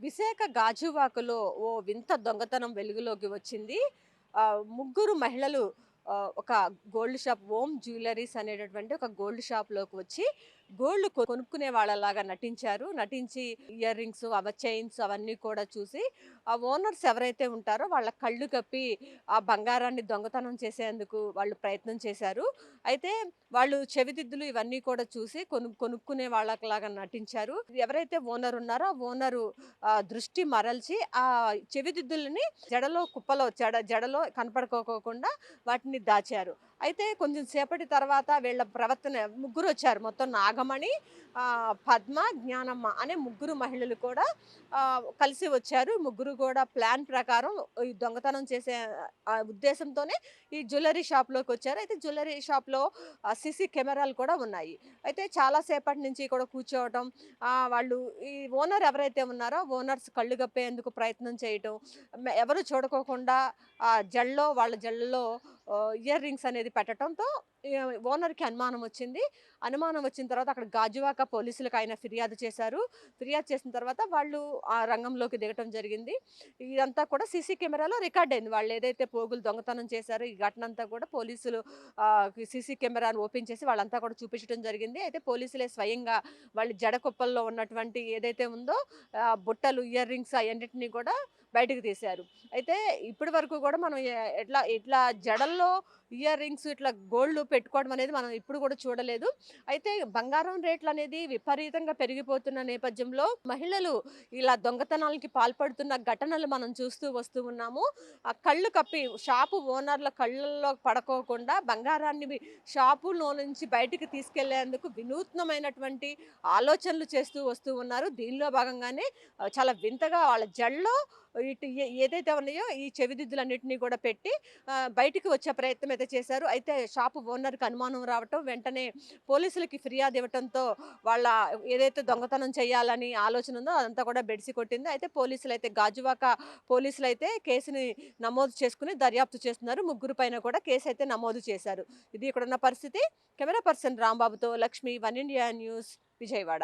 విశాఖ గాజువాకలో ఓ వింత దొంగతనం వెలుగులోకి వచ్చింది. ముగ్గురు మహిళలు ఒక గోల్డ్ షాప్ ఓం జ్యువెలరీస్ అనేటటువంటి ఒక గోల్డ్ షాప్లోకి వచ్చి గోల్డ్ కొనుక్కునే వాళ్ళలాగా నటించారు. నటించి ఇయర్ రింగ్స్ అవ చైన్స్ అవన్నీ కూడా చూసి ఆ ఓనర్స్ ఎవరైతే ఉంటారో వాళ్ళ కళ్ళు కప్పి ఆ బంగారాన్ని దొంగతనం చేసేందుకు వాళ్ళు ప్రయత్నం చేశారు. అయితే వాళ్ళు చెవిదిద్దులు ఇవన్నీ కూడా చూసి కొను కొనుక్కునే వాళ్ళలాగా నటించారు. ఎవరైతే ఓనర్ ఉన్నారో ఆ ఓనరు దృష్టి మరల్చి ఆ చెవిదిద్దులని జడలో కుప్పలో జడ జడలో కనపడుకోకుండా వాటిని దాచారు. అయితే కొంచెం సేపటి తర్వాత వీళ్ళ ప్రవర్తన ముగ్గురు వచ్చారు మొత్తం నాగమణి పద్మ జ్ఞానమ్మ అనే ముగ్గురు మహిళలు కూడా కలిసి వచ్చారు. ముగ్గురు కూడా ప్లాన్ ప్రకారం ఈ దొంగతనం చేసే ఉద్దేశంతోనే ఈ జ్యువెలరీ షాప్లోకి వచ్చారు. అయితే జ్యువెలరీ షాప్లో సీసీ కెమెరాలు కూడా ఉన్నాయి. అయితే చాలా సేపటి నుంచి కూడా కూర్చోవటం వాళ్ళు ఈ ఓనర్ ఎవరైతే ఉన్నారో ఓనర్స్ కళ్ళు గప్పేందుకు ప్రయత్నం చేయటం ఎవరు చూడకోకుండా ఆ జల్లో వాళ్ళ జల్లలో ఇయర్ రింగ్స్ అనేది పెట్టడంతో ఓనర్కి అనుమానం వచ్చింది. అనుమానం వచ్చిన తర్వాత అక్కడ గాజువాక పోలీసులకు ఆయన ఫిర్యాదు చేశారు. ఫిర్యాదు చేసిన తర్వాత వాళ్ళు ఆ రంగంలోకి దిగటం జరిగింది. ఇదంతా కూడా సీసీ కెమెరాలో రికార్డ్ అయింది. వాళ్ళు ఏదైతే పోగులు దొంగతనం చేశారో ఈ ఘటన అంతా కూడా పోలీసులు సీసీ కెమెరాను ఓపెన్ చేసి వాళ్ళంతా కూడా చూపించడం జరిగింది. అయితే పోలీసులే స్వయంగా వాళ్ళ జడకుప్పల్లో ఉన్నటువంటి ఏదైతే ఉందో బుట్టలు ఇయర్ రింగ్స్ అవన్నిటిని కూడా బయటకు తీశారు. అయితే ఇప్పటి వరకు కూడా మనం ఎట్లా ఇట్లా జడల్లో ఇయర్ రింగ్స్ ఇట్లా గోల్డ్ పెట్టుకోవడం అనేది మనం ఇప్పుడు కూడా చూడలేదు. అయితే బంగారం రేట్లు అనేది విపరీతంగా పెరిగిపోతున్న నేపథ్యంలో మహిళలు ఇలా దొంగతనాలకి పాల్పడుతున్న ఘటనలు మనం చూస్తూ వస్తూ ఉన్నాము. ఆ కళ్ళు కప్పి షాపు ఓనర్ల కళ్ళల్లో పడుకోకుండా బంగారాన్ని షాపులో నుంచి బయటికి తీసుకెళ్ళేందుకు వినూత్నమైనటువంటి ఆలోచనలు చేస్తూ వస్తూ ఉన్నారు. దీనిలో భాగంగానే చాలా వింతగా వాళ్ళ జల్లో ఇటు ఏ- ఏదైతే ఉన్నాయో ఈ చెవిదిద్దులన్నింటినీ కూడా పెట్టి బయటికి వచ్చే ప్రయత్నం అయితే చేశారు. అయితే షాపు ఓనర్కి అనుమానం రావటం వెంటనే పోలీసులకి ఫిర్యాదు ఇవ్వటంతో వాళ్ళ ఏదైతే దొంగతనం చేయాలని ఆలోచన ఉందో అదంతా కూడా బెడిసి కొట్టింది. అయితే పోలీసులు అయితే గాజువాక పోలీసులు అయితే కేసుని నమోదు చేసుకుని దర్యాప్తు చేస్తున్నారు. ముగ్గురు పైన కూడా కేసు అయితే నమోదు చేశారు. ఇది ఇక్కడ ఉన్న పరిస్థితి. Camera person రాంబాబుతో Lakshmi one India news Vijayawada.